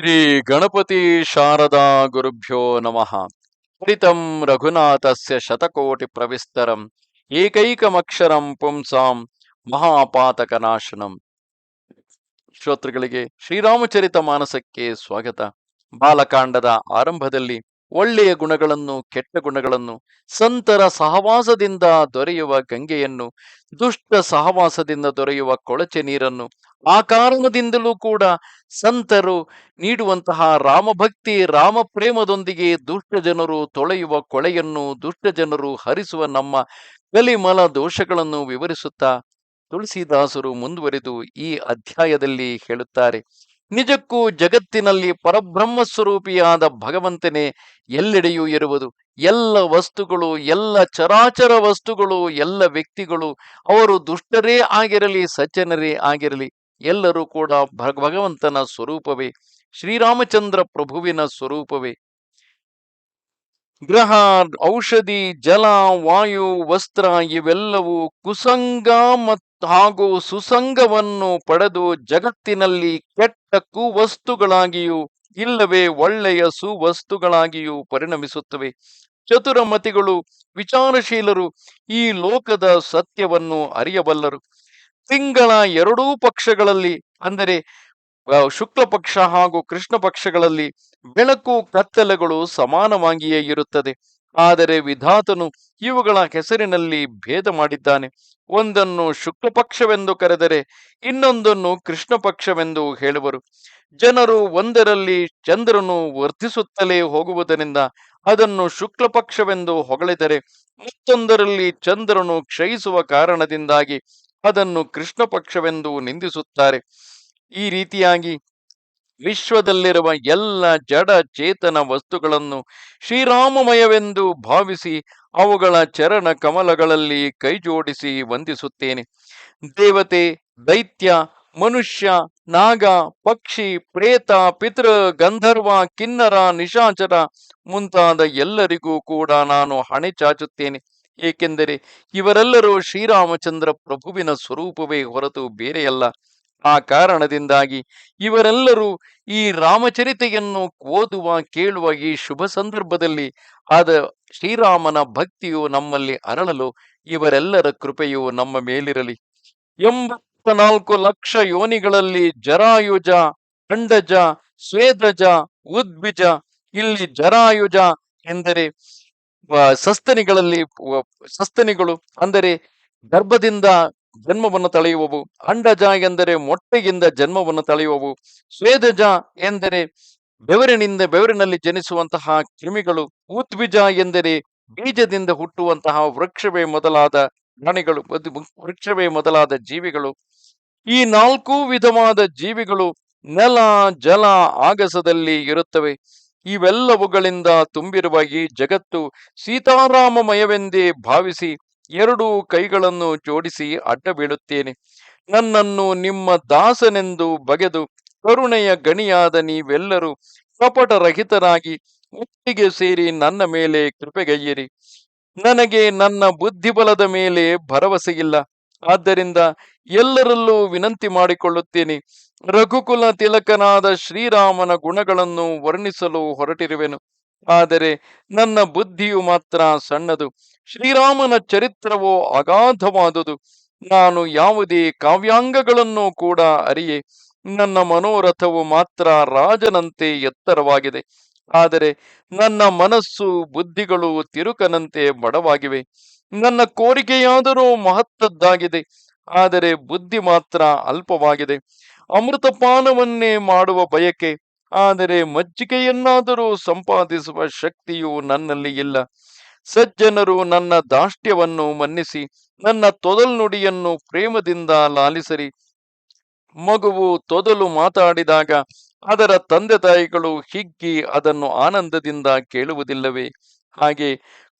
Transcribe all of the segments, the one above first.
ಶ್ರೀ ಗಣಪತಿ ಶಾರದಾ ಗುರುಭ್ಯೋ ನಮಃ. ಹರಿತಂ ರಘುನಾಥಸ್ಯ ಶತಕೋಟಿ ಪ್ರವಿಸ್ತರಂ, ಏಕೈಕಮಕ್ಷರಂ ಪುಂಸಾಂ, ಮಹಾಪಾತಕನಾಶನಂ. ಶ್ರೋತೃಗಳಿಗೆ ಶ್ರೀರಾಮಚರಿತ ಮಾನಸಕ್ಕೆ ಸ್ವಾಗತ. ಬಾಲಕಾಂಡದ ಆರಂಭದಲ್ಲಿ ಒಳ್ಳೆಯ ಗುಣಗಳನ್ನು, ಕೆಟ್ಟ ಗುಣಗಳನ್ನು, ಸಂತರ ಸಹವಾಸದಿಂದ ದೊರೆಯುವ ಗಂಗೆಯನ್ನು, ದುಷ್ಟ ಸಹವಾಸದಿಂದ ದೊರೆಯುವ ಕೊಳಚೆ ನೀರನ್ನು ಆ ಕಾರಣದಿಂದಲೂ ಕೂಡ ಸಂತರು ನೀಡುವಂತಹ ರಾಮಭಕ್ತಿ ರಾಮ ಪ್ರೇಮದೊಂದಿಗೆ ದುಷ್ಟ ಜನರು ತೊಳೆಯುವ ಕೊಳೆಯನ್ನು, ದುಷ್ಟ ಜನರು ಹರಿಸುವ ನಮ್ಮ ಕಲಿಮಲ ದೋಷಗಳನ್ನು ವಿವರಿಸುತ್ತಾ ತುಳಸಿದಾಸರು ಮುಂದುವರೆದು ಈ ಅಧ್ಯಾಯದಲ್ಲಿ ಹೇಳುತ್ತಾರೆ, ನಿಜಕ್ಕೂ ಜಗತ್ತಿನಲ್ಲಿ ಪರಬ್ರಹ್ಮ ಸ್ವರೂಪಿಯಾದ ಭಗವಂತನೇ ಎಲ್ಲೆಡೆಯೂ ಇರುವುದು. ಎಲ್ಲ ವಸ್ತುಗಳು, ಎಲ್ಲ ಚರಾಚರ ವಸ್ತುಗಳು, ಎಲ್ಲ ವ್ಯಕ್ತಿಗಳು ಅವರು ದುಷ್ಟರೇ ಆಗಿರಲಿ, ಸಜ್ಜನರೇ ಆಗಿರಲಿ ಎಲ್ಲರೂ ಕೂಡ ಭಗ- ಭಗವಂತನ ಸ್ವರೂಪವೇ, ಶ್ರೀರಾಮಚಂದ್ರ ಪ್ರಭುವಿನ ಸ್ವರೂಪವೇ. ಗ್ರಹ, ಔಷಧಿ, ಜಲ, ವಾಯು, ವಸ್ತ್ರ ಇವೆಲ್ಲವೂ ಕುಸಂಗ ಮತ್ತು ಹಾಗೂ ಸುಸಂಗವನ್ನು ಪಡೆದು ಜಗತ್ತಿನಲ್ಲಿ ಕೆಟ್ಟ ಕುವಸ್ತುಗಳಾಗಿಯೂ, ಇಲ್ಲವೇ ಒಳ್ಳೆಯ ಸುವಸ್ತುಗಳಾಗಿಯೂ ಪರಿಣಮಿಸುತ್ತವೆ. ಚತುರಮತಿಗಳು, ವಿಚಾರಶೀಲರು ಈ ಲೋಕದ ಸತ್ಯವನ್ನು ಅರಿಯಬಲ್ಲರು. ತಿಂಗಳ ಎರಡೂ ಪಕ್ಷಗಳಲ್ಲಿ, ಅಂದರೆ ಶುಕ್ಲ ಪಕ್ಷ ಹಾಗೂ ಕೃಷ್ಣ ಪಕ್ಷಗಳಲ್ಲಿ ಬೆಳಕು ಕತ್ತಲೆಗಳು ಸಮಾನವಾಗಿಯೇ ಇರುತ್ತದೆ. ಆದರೆ ವಿಧಾತನು ಇವುಗಳ ಹೆಸರಿನಲ್ಲಿ ಭೇದ ಮಾಡಿದ್ದಾನೆ. ಒಂದನ್ನು ಶುಕ್ಲ ಪಕ್ಷವೆಂದು ಕರೆದರೆ ಇನ್ನೊಂದನ್ನು ಕೃಷ್ಣ ಪಕ್ಷವೆಂದು ಹೇಳುವರು. ಜನರು ಒಂದರಲ್ಲಿ ಚಂದ್ರನು ವರ್ಧಿಸುತ್ತಲೇ ಹೋಗುವುದರಿಂದ ಅದನ್ನು ಶುಕ್ಲ ಪಕ್ಷವೆಂದು ಹೊಗಳಿದರೆ ಮತ್ತೊಂದರಲ್ಲಿ ಚಂದ್ರನು ಕ್ಷಯಿಸುವ ಕಾರಣದಿಂದಾಗಿ ಅದನ್ನು ಕೃಷ್ಣ ಪಕ್ಷವೆಂದು ನಿಂದಿಸುತ್ತಾರೆ. ಈ ರೀತಿಯಾಗಿ ವಿಶ್ವದಲ್ಲಿರುವ ಎಲ್ಲ ಜಡ ಚೇತನ ವಸ್ತುಗಳನ್ನು ಶ್ರೀರಾಮಮಯವೆಂದು ಭಾವಿಸಿ ಅವುಗಳ ಚರಣ ಕಮಲಗಳಲ್ಲಿ ಕೈಜೋಡಿಸಿ ವಂದಿಸುತ್ತೇನೆ. ದೇವತೆ, ದೈತ್ಯ, ಮನುಷ್ಯ, ನಾಗ, ಪಕ್ಷಿ, ಪ್ರೇತ ಪಿತೃ ಗಂಧರ್ವ ಕಿನ್ನರ, ನಿಶಾಚರ ಮುಂತಾದ ಎಲ್ಲರಿಗೂ ಕೂಡ ನಾನು ಹಣೆ ಚಾಚುತ್ತೇನೆ ಏಕೆಂದರೆ ಇವರೆಲ್ಲರೂ ಶ್ರೀರಾಮಚಂದ್ರ ಪ್ರಭುವಿನ ಸ್ವರೂಪವೇ ಹೊರತು ಬೇರೆಯಲ್ಲ. ಆ ಕಾರಣದಿಂದಾಗಿ ಇವರೆಲ್ಲರೂ ಈ ರಾಮಚರಿತೆಯನ್ನು ಓದುವ, ಕೇಳುವ ಈ ಶುಭ ಸಂದರ್ಭದಲ್ಲಿ ಆದ ಶ್ರೀರಾಮನ ಭಕ್ತಿಯು ನಮ್ಮಲ್ಲಿ ಅರಳಲು ಇವರೆಲ್ಲರ ಕೃಪೆಯು ನಮ್ಮ ಮೇಲಿರಲಿ. ಎಂಬತ್ತ ನಾಲ್ಕು ಲಕ್ಷ ಯೋನಿಗಳಲ್ಲಿ ಜರಾಯುಜ, ಖಂಡಜ ಸ್ವೇದಜ ಉದ್ಭಿಜ ಇಲ್ಲಿ ಜರಾಯುಜ ಎಂದರೆ ಸಸ್ತನಿಗಳಲ್ಲಿ ಸಸ್ತನಿಗಳು ಅಂದರೆ ಗರ್ಭದಿಂದ ಜನ್ಮವನ್ನು ತಳೆಯುವವು. ಅಂಡಜ ಎಂದರೆ ಮೊಟ್ಟೆಯಿಂದ ಜನ್ಮವನ್ನು ತಳೆಯುವವು. ಸ್ವೇದಜ ಎಂದರೆ ಬೆವರಿನಿಂದ ಬೆವರಿನಲ್ಲಿ ಜನಿಸುವಂತಹ ಕ್ರಿಮಿಗಳು. ಉದ್ವಿಜ ಎಂದರೆ ಬೀಜದಿಂದ ಹುಟ್ಟುವಂತಹ ವೃಕ್ಷವೇ ಮೊದಲಾದ ಪ್ರಾಣಿಗಳು. ವೃಕ್ಷವೇ ಮೊದಲಾದ ಜೀವಿಗಳು. ಈ ನಾಲ್ಕು ವಿಧವಾದ ಜೀವಿಗಳು ನೆಲ, ಜಲ, ಆಗಸದಲ್ಲಿ ಇರುತ್ತವೆ. ಇವೆಲ್ಲವುಗಳಿಂದ ತುಂಬಿರುವ ಈ ಜಗತ್ತು ಸೀತಾರಾಮಮಯವೆಂದೇ ಭಾವಿಸಿ ಎರಡೂ ಕೈಗಳನ್ನು ಜೋಡಿಸಿ ಅಡ್ಡ ಬೀಳುತ್ತೇನೆ ನನ್ನನ್ನು ನಿಮ್ಮ ದಾಸನೆಂದು ಬಗೆದು ಕರುಣೆಯ ಗಣಿಯಾದ ನೀವೆಲ್ಲರೂ ಕಪಟರಹಿತರಾಗಿ ಒಟ್ಟಿಗೆ ಸೇರಿ ನನ್ನ ಮೇಲೆ ಕೃಪೆಗೈಯಿರಿ. ನನಗೆ ನನ್ನ ಬುದ್ಧಿಬಲದ ಮೇಲೆ ಭರವಸೆಯಿಲ್ಲ. ಆದ್ದರಿಂದ ಎಲ್ಲರಲ್ಲೂ ವಿನಂತಿ ಮಾಡಿಕೊಳ್ಳುತ್ತೇನೆ. ರಘುಕುಲ ತಿಲಕನಾದ ಶ್ರೀರಾಮನ ಗುಣಗಳನ್ನು ವರ್ಣಿಸಲು ಹೊರಟಿರುವೆನು. ಆದರೆ ನನ್ನ ಬುದ್ಧಿಯು ಮಾತ್ರ ಸಣ್ಣದು. ಶ್ರೀರಾಮನ ಚರಿತ್ರವೋ ಅಗಾಧವಾದುದು. ನಾನು ಯಾವುದೇ ಕಾವ್ಯಾಂಗಗಳನ್ನು ಕೂಡ ಅರಿಯೆ. ನನ್ನ ಮನೋರಥವು ಮಾತ್ರ ರಾಜನಂತೆ ಎತ್ತರವಾಗಿದೆ. ಆದರೆ ನನ್ನ ಮನಸ್ಸು ಬುದ್ಧಿಗಳು ತಿರುಕನಂತೆ ಬಡವಾಗಿವೆ. ನನ್ನ ಕೋರಿಕೆಯಾದರೂ ಮಹತ್ತದ್ದಾಗಿದೆ, ಆದರೆ ಬುದ್ಧಿ ಮಾತ್ರ ಅಲ್ಪವಾಗಿದೆ. ಅಮೃತಪಾನವನ್ನೇ ಮಾಡುವ ಬಯಕೆ, ಆದರೆ ಮಜ್ಜಿಗೆಯನ್ನಾದರೂ ಸಂಪಾದಿಸುವ ಶಕ್ತಿಯು ನನ್ನಲ್ಲಿ ಇಲ್ಲ. ಸಜ್ಜನರು ನನ್ನ ದಾಷ್ಟ್ಯವನ್ನು ಮನ್ನಿಸಿ, ನನ್ನ ತೊದಲ್ನುಡಿಯನ್ನು ಪ್ರೇಮದಿಂದ ಲಾಲಿಸರಿ. ಮಗುವು ತೊದಲು ಮಾತಾಡಿದಾಗ, ಅದರ ತಂದೆ ತಾಯಿಗಳು ಹಿಗ್ಗಿ ಅದನ್ನು ಆನಂದದಿಂದ ಕೇಳುವುದಿಲ್ಲವೇ? ಹಾಗೆ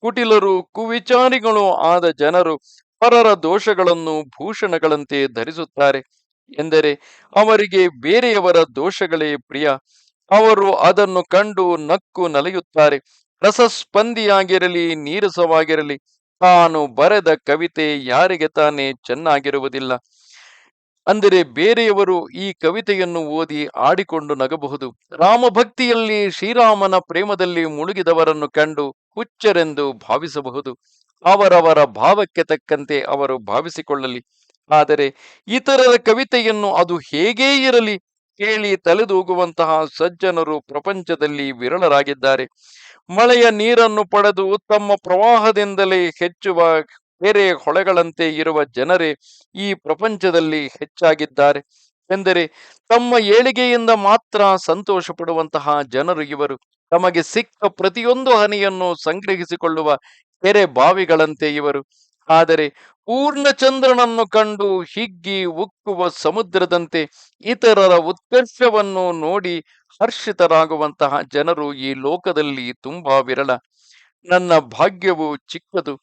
ಕುಟಿಲರು, ಕುವಿಚಾರಿಗಳು ಆದ ಜನರು ಪರರ ದೋಷಗಳನ್ನು ಭೂಷಣಗಳಂತೆ ಧರಿಸುತ್ತಾರೆ ಎಂದರೆ ಅವರಿಗೆ ಬೇರೆಯವರ ದೋಷಗಳೇ ಪ್ರಿಯ. ಅವರು ಅದನ್ನು ಕಂಡು ನಕ್ಕು ನಲಿಯುತ್ತಾರೆ. ರಸಸ್ಪಂದಿಯಾಗಿರಲಿ, ನೀರಸವಾಗಿರಲಿ, ತಾನು ಬರೆದ ಕವಿತೆ ಯಾರಿಗೆ ತಾನೇ ಚೆನ್ನಾಗಿರುವುದಿಲ್ಲ. ಅಂದರೆ ಬೇರೆಯವರು ಈ ಕವಿತೆಯನ್ನು ಓದಿ ಆಡಿಕೊಂಡು ನಗಬಹುದು. ರಾಮಭಕ್ತಿಯಲ್ಲಿ ಶ್ರೀರಾಮನ ಪ್ರೇಮದಲ್ಲಿ ಮುಳುಗಿದವರನ್ನು ಕಂಡು ಹುಚ್ಚರೆಂದು ಭಾವಿಸಬಹುದು. ಅವರವರ ಭಾವಕ್ಕೆ ತಕ್ಕಂತೆ ಅವರು ಭಾವಿಸಿಕೊಳ್ಳಲಿ. ಆದರೆ ಇತರರ ಕವಿತೆಯನ್ನು ಅದು ಹೇಗೇ ಇರಲಿ ಕೇಳಿ ತಲೆದೂಗುವಂತಹ ಸಜ್ಜನರು ಪ್ರಪಂಚದಲ್ಲಿ ವಿರಳರಾಗಿದ್ದಾರೆ. ಮಳೆಯ ನೀರನ್ನು ಪಡೆದು ತಮ್ಮ ಪ್ರವಾಹದಿಂದಲೇ ಹೆಚ್ಚುವ ಕೆರೆ ಹೊಳೆಗಳಂತೆ ಇರುವ ಜನರೇ ಈ ಪ್ರಪಂಚದಲ್ಲಿ ಹೆಚ್ಚಾಗಿದ್ದಾರೆ. ಎಂದರೆ ತಮ್ಮ ಏಳಿಗೆಯಿಂದ ಮಾತ್ರ ಸಂತೋಷ ಪಡುವಂತಹ ಜನರು ಇವರು. ತಮಗೆ ಸಿಕ್ಕ ಪ್ರತಿಯೊಂದು ಹನಿಯನ್ನು ಸಂಗ್ರಹಿಸಿಕೊಳ್ಳುವ ಕೆರೆ ಬಾವಿಗಳಂತೆ ಇವರು. ಆದರೆ ಪೂರ್ಣಚಂದ್ರನನ್ನು ಕಂಡು ಹಿಗ್ಗಿ ಉಕ್ಕುವ ಸಮುದ್ರದಂತೆ ಇತರರ ಉತ್ಕರ್ಷವನ್ನು ನೋಡಿ ಹರ್ಷಿತರಾಗುವಂತಹ ಜನರು ಈ ಲೋಕದಲ್ಲಿ ತುಂಬಾ ವಿರಳ. ನನ್ನ ಭಾಗ್ಯವು ಚಿಕ್ಕದು.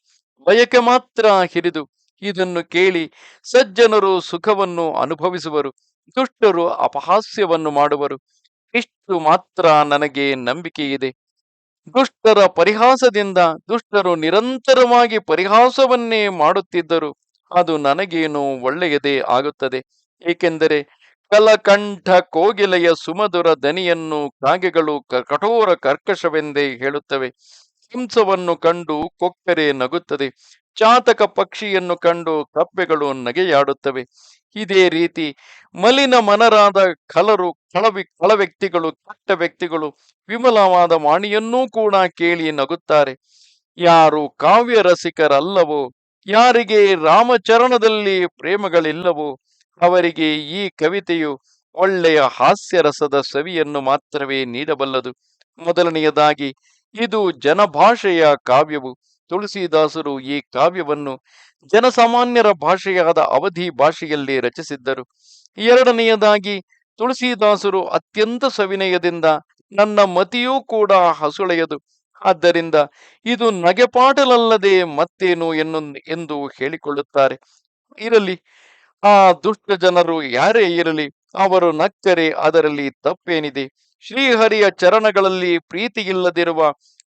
ಬಯಕೆ ಮಾತ್ರ ಹಿರಿದು ಇದನ್ನು ಕೇಳಿ ಸಜ್ಜನರು ಸುಖವನ್ನು ಅನುಭವಿಸುವರು, ದುಷ್ಟರು ಅಪಹಾಸ್ಯವನ್ನು ಮಾಡುವರು. ಇಷ್ಟು ಮಾತ್ರ ನನಗೆ ನಂಬಿಕೆ ಇದೆ. ದುಷ್ಟರ ಪರಿಹಾಸದಿಂದ ದುಷ್ಟರು ನಿರಂತರವಾಗಿ ಪರಿಹಾಸವನ್ನೇ ಮಾಡುತ್ತಿದ್ದರು. ಅದು ನನಗೇನು ಒಳ್ಳೆಯದೇ ಆಗುತ್ತದೆ. ಏಕೆಂದರೆ ಕಲಕಂಠ ಕೋಗಿಲೆಯ ಸುಮಧುರ ದನಿಯನ್ನು ಕಾಗೆಗಳು ಕಠೋರ ಕರ್ಕಶವೆಂದೇ ಹೇಳುತ್ತವೆ. ಹಿಂಸವನ್ನು ಕಂಡು ಕೊಕ್ಕರೆ ನಗುತ್ತದೆ. ಚಾತಕ ಪಕ್ಷಿಯನ್ನು ಕಂಡು ಕಪ್ಪೆಗಳು ನಗೆಯಾಡುತ್ತವೆ. ಇದೇ ರೀತಿ ಮಲಿನ ಮನರಾದ ಕಲರು, ಕಳವಿ ಕಳ ವ್ಯಕ್ತಿಗಳು ಕೆಟ್ಟ ವ್ಯಕ್ತಿಗಳು, ವಿಮಲವಾದ ವಾಣಿಯನ್ನೂ ಕೂಡ ಕೇಳಿ ನಗುತ್ತಾರೆ. ಯಾರು ಕಾವ್ಯ ರಸಿಕರಲ್ಲವೋ ಯಾರಿಗೆ ರಾಮಚರಣದಲ್ಲಿ ಪ್ರೇಮಗಳಿಲ್ಲವೋ, ಅವರಿಗೆ ಈ ಕವಿತೆಯು ಒಳ್ಳೆಯ ಹಾಸ್ಯರಸದ ಸವಿಯನ್ನು ಮಾತ್ರವೇ ನೀಡಬಲ್ಲದು. ಮೊದಲನೆಯದಾಗಿ ಇದು ಜನಭಾಷೆಯ ಕಾವ್ಯವು. ತುಳಸಿದಾಸರು ಈ ಕಾವ್ಯವನ್ನು ಜನಸಾಮಾನ್ಯರ ಭಾಷೆಯಾದ ಅವಧಿ ಭಾಷೆಯಲ್ಲಿ ರಚಿಸಿದ್ದರು. ಎರಡನೆಯದಾಗಿ, ತುಳಸಿದಾಸರು ಅತ್ಯಂತ ಸವಿನಯದಿಂದ ನನ್ನ ಮತಿಯೂ ಕೂಡ ಹಸುಳೆಯದು. ಆದ್ದರಿಂದ ಇದು ನಗೆಪಾಟಲಲ್ಲದೆ ಮತ್ತೇನು ಎನ್ನು, ಎಂದು ಹೇಳಿಕೊಳ್ಳುತ್ತಾರೆ. ಇರಲಿ, ಆ ದುಷ್ಟ ಜನರು ಯಾರೇ ಇರಲಿ, ಅವರು ನಕ್ಕರೆ, ಅದರಲ್ಲಿ ತಪ್ಪೇನಿದೆ. ಶ್ರೀಹರಿಯ ಚರಣಗಳಲ್ಲಿ ಪ್ರೀತಿಯಿಲ್ಲದಿರುವ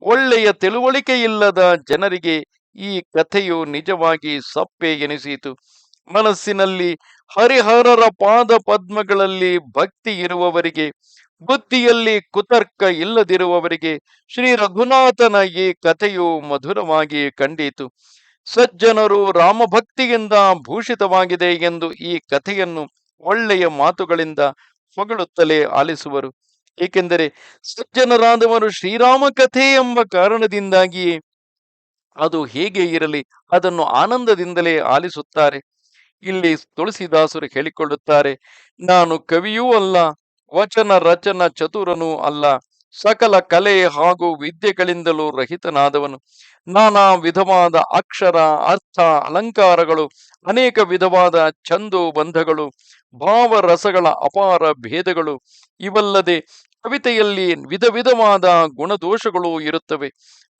ಒಳ್ಳೆಯ ತಿಳುವಳಿಕೆಯಿಲ್ಲದ ಜನರಿಗೆ ಈ ಕಥೆಯು ನಿಜವಾಗಿ ಸಪ್ಪೆ ಎನಿಸಿತು. ಮನಸ್ಸಿನಲ್ಲಿ ಹರಿಹರರ ಪಾದ ಪದ್ಮಗಳಲ್ಲಿ ಭಕ್ತಿ ಇರುವವರಿಗೆ, ಬುದ್ಧಿಯಲ್ಲಿ ಕುತರ್ಕ ಇಲ್ಲದಿರುವವರಿಗೆ ಶ್ರೀ ರಘುನಾಥನ ಈ ಕಥೆಯು ಮಧುರವಾಗಿ ಕಂಡಿತು. ಸಜ್ಜನರು ರಾಮಭಕ್ತಿಯಿಂದ ಭೂಷಿತವಾಗಿದೆ ಎಂದು ಈ ಕಥೆಯನ್ನು ಒಳ್ಳೆಯ ಮಾತುಗಳಿಂದ ಹೊಗಳುತ್ತಲೇ ಆಲಿಸುವರು. ಏಕೆಂದರೆ ಸಜ್ಜನರಾದವರು ಶ್ರೀರಾಮ ಕಥೆ ಎಂಬ ಕಾರಣದಿಂದಾಗಿಯೇ ಅದು ಹೇಗೆ ಇರಲಿ ಅದನ್ನು ಆನಂದದಿಂದಲೇ ಆಲಿಸುತ್ತಾರೆ. ಇಲ್ಲಿ ತುಳಸಿದಾಸರು ಹೇಳಿಕೊಳ್ಳುತ್ತಾರೆ, ನಾನು ಕವಿಯೂ ಅಲ್ಲ, ವಚನ ರಚನ ಚತುರನೂ ಅಲ್ಲ, ಸಕಲ ಕಲೆ ಹಾಗೂ ವಿದ್ಯೆಗಳಿಂದಲೂ ರಹಿತನಾದವನು. ನಾನಾ ವಿಧವಾದ ಅಕ್ಷರ, ಅರ್ಥ, ಅಲಂಕಾರಗಳು, ಅನೇಕ ವಿಧವಾದ ಛಂದು ಬಂಧಗಳು ಭಾವರಸಗಳ ಅಪಾರ ಭೇದಗಳು ಇವಲ್ಲದೆ ಕವಿತೆಯಲ್ಲಿ ವಿಧ ವಿಧವಾದ ಗುಣದೋಷಗಳು ಇರುತ್ತವೆ.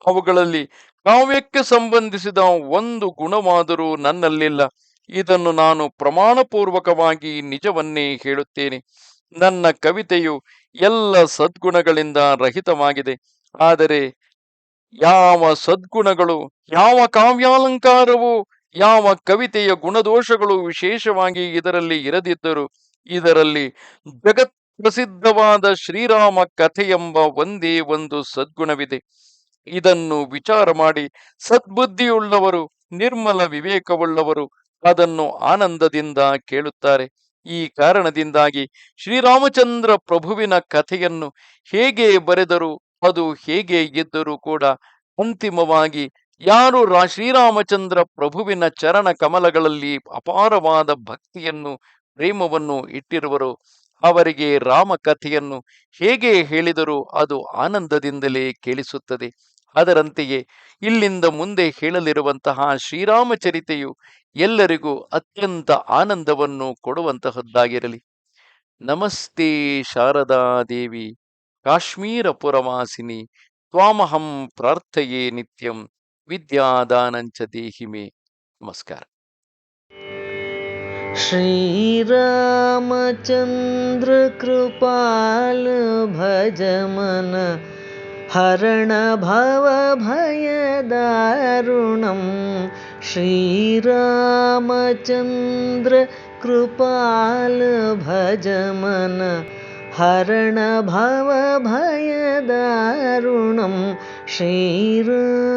ಅವುಗಳಲ್ಲಿ ಕಾವ್ಯಕ್ಕೆ ಸಂಬಂಧಿಸಿದ ಒಂದು ಗುಣವಾದರೂ ನನ್ನಲ್ಲಿಲ್ಲ. ಇದನ್ನು ನಾನು ಪ್ರಮಾಣಪೂರ್ವಕವಾಗಿ ನಿಜವನ್ನೇ ಹೇಳುತ್ತೇನೆ. ನನ್ನ ಕವಿತೆಯು ಎಲ್ಲ ಸದ್ಗುಣಗಳಿಂದ ರಹಿತವಾಗಿದೆ. ಆದರೆ ಯಾವ ಸದ್ಗುಣಗಳು, ಯಾವ ಕಾವ್ಯಾಲಂಕಾರವು ಯಾವ ಕವಿತೆಯ ಗುಣದೋಷಗಳು ವಿಶೇಷವಾಗಿ ಇದರಲ್ಲಿ ಇರದಿದ್ದರು ಇದರಲ್ಲಿ ಜಗತ್ ಪ್ರಸಿದ್ಧವಾದ ಶ್ರೀರಾಮ ಕಥೆ ಎಂಬ ಒಂದೇ ಒಂದು ಸದ್ಗುಣವಿದೆ. ಇದನ್ನು ವಿಚಾರ ಮಾಡಿ ಸದ್ಬುದ್ಧಿಯುಳ್ಳವರು, ನಿರ್ಮಲ ವಿವೇಕವುಳ್ಳವರು ಅದನ್ನು ಆನಂದದಿಂದ ಕೇಳುತ್ತಾರೆ. ಈ ಕಾರಣದಿಂದಾಗಿ ಶ್ರೀರಾಮಚಂದ್ರ ಪ್ರಭುವಿನ ಕಥೆಯನ್ನು ಹೇಗೆ ಬರೆದರು ಅದು ಹೇಗೆ ಇದ್ದರೂ ಕೂಡ ಅಂತಿಮವಾಗಿ ಯಾರು ರಾ ಶ್ರೀರಾಮಚಂದ್ರ ಪ್ರಭುವಿನ ಚರಣ ಕಮಲಗಳಲ್ಲಿ ಅಪಾರವಾದ ಭಕ್ತಿಯನ್ನು, ಪ್ರೇಮವನ್ನು ಇಟ್ಟಿರುವರು. ಅವರಿಗೆ ರಾಮ ಕಥೆಯನ್ನು ಹೇಗೆ ಹೇಳಿದರೂ ಅದು ಆನಂದದಿಂದಲೇ ಕೇಳಿಸುತ್ತದೆ. ಅದರಂತೆಯೇ ಇಲ್ಲಿಂದ ಮುಂದೆ ಹೇಳಲಿರುವಂತಹ ಶ್ರೀರಾಮಚರಿತೆಯು ಎಲ್ಲರಿಗೂ ಅತ್ಯಂತ ಆನಂದವನ್ನು ಕೊಡುವಂತಹದ್ದಾಗಿರಲಿ. ನಮಸ್ತೆ ಶಾರದಾ ದೇವಿ, ಕಾಶ್ಮೀರ ಪುರವಾಸಿನಿ, ತ್ವಾಮಹಂ ಪ್ರಾರ್ಥೆಯೇ ನಿತ್ಯಂ. विद्यादानञ्च देहि मे। नमस्कार। श्रीरामचन्द्रकृपाल भजमन हरणभवभयदारुणं श्रीरामचन्द्रकृपाल भजमन हरणभवभयदारुणं श्रीरा